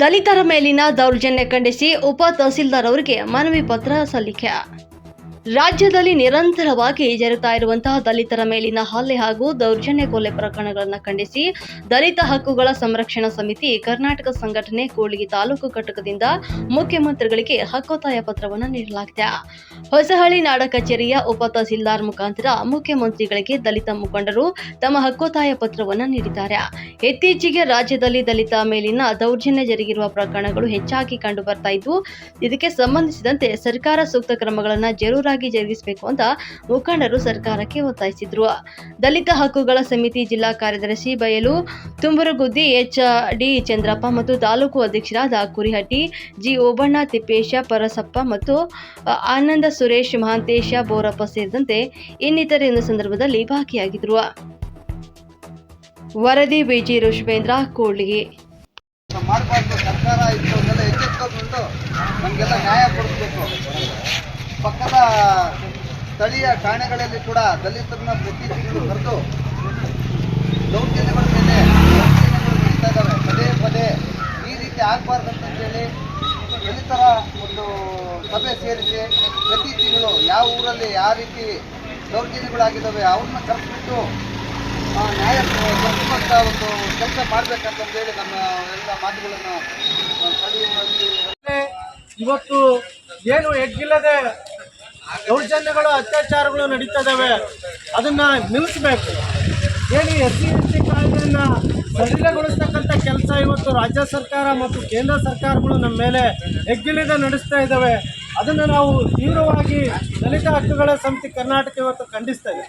ದಲಿತರ ಮೇಲಿನ ದೌರ್ಜನ್ಯ ಖಂಡಿಸಿ ಉಪ ತಹಸೀಲ್ದಾರ್ ಅವರಿಗೆ ಮನವಿ ಪತ್ರ ಸಲ್ಲಿಕೆ ರಾಜ್ಯದಲ್ಲಿ ನಿರಂತರವಾಗಿ ಜರುಗ್ತಾ ಇರುವಂತಹ ದಲಿತರ ಮೇಲಿನ ಹಲ್ಲೆ ಹಾಗೂ ದೌರ್ಜನ್ಯ ಕೊಲೆ ಪ್ರಕರಣಗಳನ್ನು ಖಂಡಿಸಿ ದಲಿತ ಹಕ್ಕುಗಳ ಸಂರಕ್ಷಣಾ ಸಮಿತಿ, ಕರ್ನಾಟಕ ಸಂಘಟನೆ ಕೂಡ್ಲಿಗಿ ತಾಲೂಕು ಘಟಕದಿಂದ ಮುಖ್ಯಮಂತ್ರಿಗಳಿಗೆ ಹಕ್ಕೊತ್ತಾಯ ಪತ್ರವನ್ನು ನೀಡಲಾಗಿದೆ ಹೊಸಹಳ್ಳಿ ನಾಡ ಕಚೇರಿಯ ಉಪ ತಹಸೀಲ್ದಾರ್ ಮುಖಾಂತರ ಮುಖ್ಯಮಂತ್ರಿಗಳಿಗೆ ದಲಿತ ಮುಖಂಡರು ತಮ್ಮ ಹಕ್ಕೊತ್ತಾಯ ಪತ್ರವನ್ನು ನೀಡಿದ್ದಾರೆ. ಇತ್ತೀಚೆಗೆ ರಾಜ್ಯದಲ್ಲಿ ದಲಿತ ಮೇಲಿನ ದೌರ್ಜನ್ಯ ಜರುಗಿರುವ ಪ್ರಕರಣಗಳು ಹೆಚ್ಚಾಗಿ ಕಂಡು ಇದ್ದು, ಇದಕ್ಕೆ ಸಂಬಂಧಿಸಿದಂತೆ ಸರ್ಕಾರ ಸೂಕ್ತ ಕ್ರಮಗಳನ್ನು ಜರೂರಾಗಿ ಜರುಗಿಸಬೇಕು ಅಂತ ಮುಖಂಡರು ಸರ್ಕಾರಕ್ಕೆ ಒತ್ತಾಯಿಸಿದ್ರು. ದಲಿತ ಹಕ್ಕುಗಳ ಸಮಿತಿ ಜಿಲ್ಲಾ ಕಾರ್ಯದರ್ಶಿ ಬಯಲು ತುಂಬುರುಗುದ್ದಿ ಎಚ್ ಡಿ ಚಂದ್ರಪ್ಪ ಮತ್ತು ತಾಲೂಕು ಅಧ್ಯಕ್ಷರಾದ ಕುರಿಹಟ್ಟಿ, ಜಿ. ಓಬಣ್ಣ, ತಿಪ್ಪೇಶ, ಪರಸಪ್ಪ ಮತ್ತು ಆನಂದ ಸುರೇಶ್, ಮಹಾಂತೇಶ, ಬೋರಪ್ಪ ಸೇರಿದಂತೆ ಇನ್ನಿತರೆ ಸಂದರ್ಭದಲ್ಲಿ ಭಾಗಿಯಾಗಿದ್ರು. ವರದಿ ಬಿಜಿ ಋಷಭೇಂದ್ರ ಕೋಳಿಗೆ ಮಾಡಬಾರ್ದು ಸರ್ಕಾರ ಇಂಥವನ್ನೆಲ್ಲ ಎಚ್ಚೆತ್ಕೊಂಡು ನಮಗೆಲ್ಲ ನ್ಯಾಯ ಕೊಡಿಸ್ಬೇಕು. ಪಕ್ಕದ ಸ್ಥಳೀಯ ಠಾಣೆಗಳಲ್ಲಿ ಕೂಡ ದಲಿತರನ್ನ ಪ್ರತಿ ತಿಂಗಳು ಕರೆದು ದೌರ್ಜನ್ಯಗಳ ಮೇಲೆ ದೌರ್ಜನ್ಯಗಳು ನಡೀತಾ ಇದ್ದಾವೆ ಪದೇ ಪದೇ ಈ ರೀತಿ ಆಗಬಾರ್ದಂತೇಳಿ ದಲಿತರ ಒಂದು ಸಭೆ ಸೇರಿಸಿ ಪ್ರತಿ ತಿಂಗಳು ಯಾವ ಊರಲ್ಲಿ ಯಾವ ರೀತಿ ದೌರ್ಜನ್ಯಗಳಾಗಿದ್ದಾವೆ ಅವ್ರನ್ನ ಕರೆಸ್ಬಿಟ್ಟು ನ್ಯಾಯ ಕೊಡಿಸುವಂಥ ಒಂದು ಕೆಲಸ ಮಾಡಬೇಕಂತಂದೇಳಿ ನಮ್ಮ ಎಲ್ಲ ಮಾತುಗಳನ್ನು ಇವತ್ತು ಏನು ಎಗ್ಗಿಲ್ಲದೆ ದೌರ್ಜನ್ಯಗಳು, ಅತ್ಯಾಚಾರಗಳು ನಡೀತಾ ಇದ್ದಾವೆ ಅದನ್ನ ನಿಲ್ಲಿಸ್ಬೇಕು. ಏನು ಎಸ್ ಸಿ ಎಸ್ ಟಿ ಕಾಯ್ದೆಯನ್ನ ಸಡಿಲಗೊಳಿಸ್ತಕ್ಕಂಥ ಕೆಲಸ ಇವತ್ತು ರಾಜ್ಯ ಸರ್ಕಾರ ಮತ್ತು ಕೇಂದ್ರ ಸರ್ಕಾರಗಳು ನಮ್ಮ ಮೇಲೆ ಹೆಗ್ಗಿಲಿಂದ ನಡೆಸ್ತಾ ಇದ್ದಾವೆ. ಅದನ್ನು ನಾವು ತೀವ್ರವಾಗಿ ದಲಿತ ಹಕ್ಕುಗಳ ಸಮಿತಿ ಕರ್ನಾಟಕ ಇವತ್ತು ಖಂಡಿಸ್ತಾ ಇದೆ.